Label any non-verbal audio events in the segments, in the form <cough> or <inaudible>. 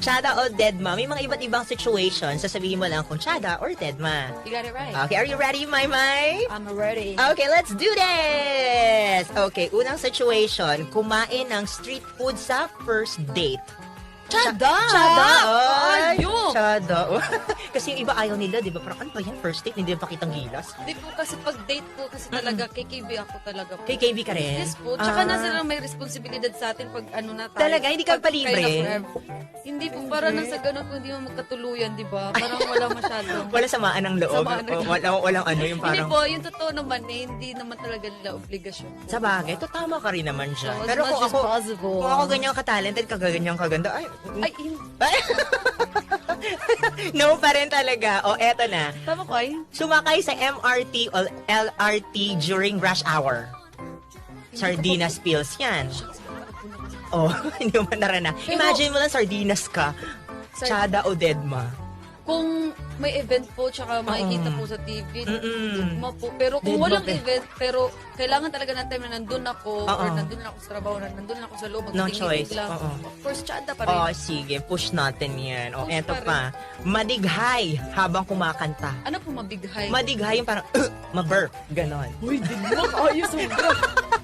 Chada o Deadma, may mga iba't ibang situation. Sasabihin mo lang kung Chada or Deadma. You got it right. Okay, are you ready, my my? I'm ready. Okay, let's do this! Okay, unang situation, kumain ng street food sa first date. Chada! Chada! Ay, Ayun! Chada! <laughs> kasi yung iba ayaw nila, di ba? Parang ano ba yan? First date, hindi pakitang gilas. Hindi po kasi pag date po kasi talaga KKB ako talaga po. KKB ka rin? Yes po. Tsaka Ah. nasa lang may responsibilidad sa atin pag ano na tayo. Talaga? Hindi ka Pag palibre? forever. Hindi po. Para nang sa ganun kung hindi mo magkatuluyan, di ba? Parang wala masyado. <laughs> Wala samaan ng loob. Samaan ng O. Walang, walang ano, yung Hindi parang... po, yung totoo naman eh, hindi naman talaga nila obligasyon. Sa bagay, to tama ka rin naman siya. So, as Pero much kung as ako, possible. kung ako ganyan ka-talented, kaganyan kaganda, ay, Ay, no pa rin talaga. O, eto na. tama ko ay. Sumakay sa MRT o LRT during rush hour. Sardinas pills yan. Oh, <laughs> hindi mo narana. Pero- Imagine mo lang sardinas ka. Chada o Deadma. Kung may event po, tsaka makikita po sa TV, Mm-mm. ma po. Pero kung Dead walang event, pero kailangan talaga ng time na nandun ako, Oo. or nandun na ako sa trabaho, na nandun ako sa loob, No magtingin choice. lang. Oo. Of course, tsada pa rin. Oh, sige. Push natin yan. O, Push eto pa pa. Madighay habang kumakanta. ano po mabighay? Madighay yung parang, <clears throat> ma-burp. Ganon. Uy, di ba? Ayos, sobra. <laughs>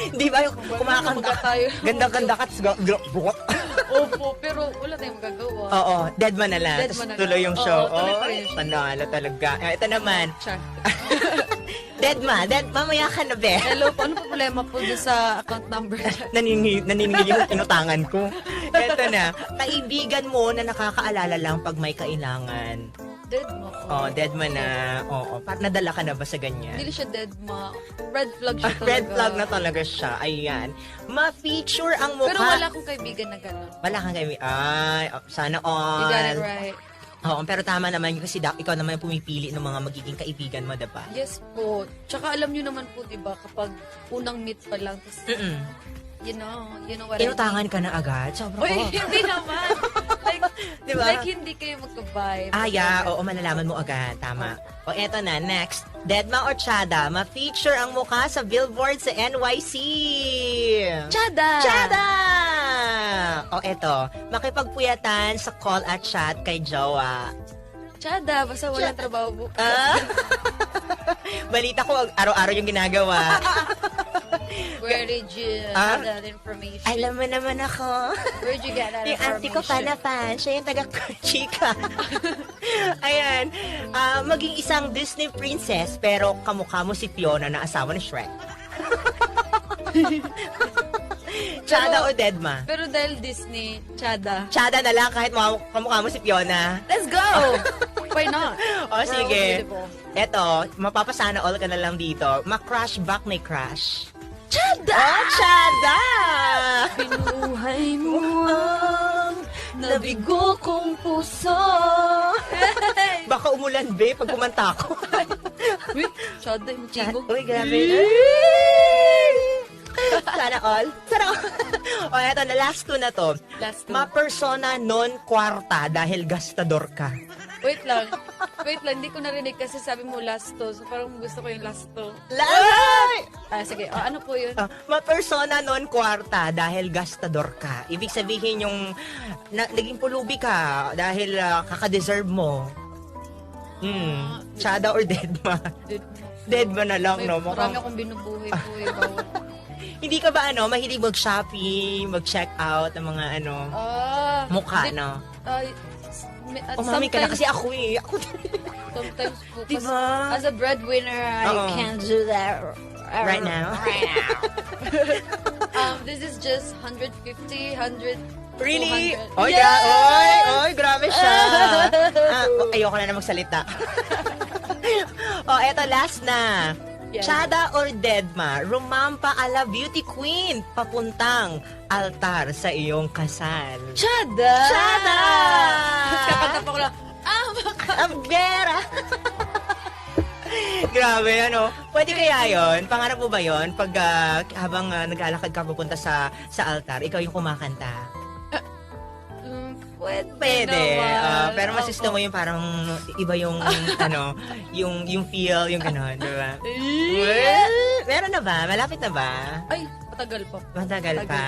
Di ba yung kumakanta? Tayo. Ganda-ganda ka. tas ga-. Opo, pero wala tayong magagawa. Oo, dead man na lang. Dead Tapos man na tuloy yung Oo, show. tuloy pa rin panalo talaga. Eh, ito naman, Char. <laughs> dead ma, dead, mamaya ka na, be. Hello po, ano problema po doon sa account number? <laughs> Naningi, naniningil yung inutangan ko. Ito na, kaibigan mo na nakakaalala lang pag may kailangan. Dead ma. Oh, dead man na. Oo, par nadala ka na ba sa ganyan? Hindi siya dead ma. Red flag siya talaga. Red flag na talaga siya. Ayan. Ma-feature ang mukha. Pero wala akong kaibigan na gano'n. Wala kang kaibigan. Ay, oh, sana all. You got it right. Oo, pero tama naman yun kasi da- ikaw naman yung pumipili ng mga magiging kaibigan mo, diba? Yes po. Tsaka alam nyo naman po, di ba, kapag unang meet pa lang, Mm-mm. You know, you know what I Inutangan ka na agad. Sobra mean? Uy, ko. <laughs> hindi naman. like, <laughs> Di ba? like, hindi kayo magka-vibe. Ah, yeah. Oo, malalaman mo agad. Tama. O, eto na. Next. Deadma or Chada, ma-feature ang mukha sa billboard sa NYC. Chada! Chada! O, eto. Makipagpuyatan sa call at chat kay Jowa. Chada, basta walang trabaho po. Ah? <laughs> Balita ko, araw-araw yung ginagawa. Where did you Ah? have that information? Alam mo naman ako. Where did you get that Yung auntie ko information? pa na fan. Siya yung taga-chika. <laughs> Ayan. Ah, maging isang Disney princess, pero kamukha mo si Fiona na asawa ni Shrek. <laughs> Chada o Deadma? Pero dahil Disney, Chada. Chada na lang kahit mukha, kamukha mo si Fiona. Let's go! <laughs> Why not? O We're all sige. beautiful. Eto, mapapasana all ka na lang dito. Ma-crush back ni crush. Chada! Oh, Chada! Pinuhay mo ang nabigo kong puso. Baka umulan, be, pag kumanta ko. Uy, <laughs> Chada yung chingog. Uy, grabe. <laughs> Sana all. Sana all. <laughs> o, eto na, last two na to. Last two. Ma-persona non kwarta dahil gastador ka. Wait lang. Wait lang, hindi ko narinig kasi sabi mo last to. So parang gusto ko yung last to. Last! Ah, sige. Ah, ano po yun? Ah, ma-persona non kwarta dahil gastador ka. Ibig sabihin yung na, naging pulubi ka dahil ah, kaka-deserve mo. Hmm. Chada or dead ma? Dude, Dead ma na lang, may no? marami Mukhang, akong binubuhay po eh. Bawat. <laughs> hindi ka ba ano, mahilig mag-shopping, mag-check out ng mga ano, Ah. mukha, di- no? ah, at Umami ka na sometimes- kasi ako eh. Ako Sometimes po. kasi Diba? As a breadwinner, I Oo. can't do that Right now? Right now. um, this is just 150, 100, Really? 200. Oy, Yes! gra- oy, oy, grabe siya. <laughs> ah, ayoko na na magsalita. <laughs> oh, eto last na. Yes. Chada or Deadma, rumampa ala beauty queen papuntang altar sa iyong kasal. Chada! Chada! Pa ko lang, ah, baka. Ang gera! <laughs> Grabe, ano? Pwede kaya yon? Pangarap mo ba yon? Pag ah, habang ah, naglalakad ka pupunta sa sa altar, ikaw yung kumakanta? Pwede, Pwede. Ah, pero masista Opo. mo yung parang iba yung <laughs> ano, yung yung feel, yung gano'n, di ba? Well, meron na ba? Malapit na ba? Ay, matagal pa. Matagal pa.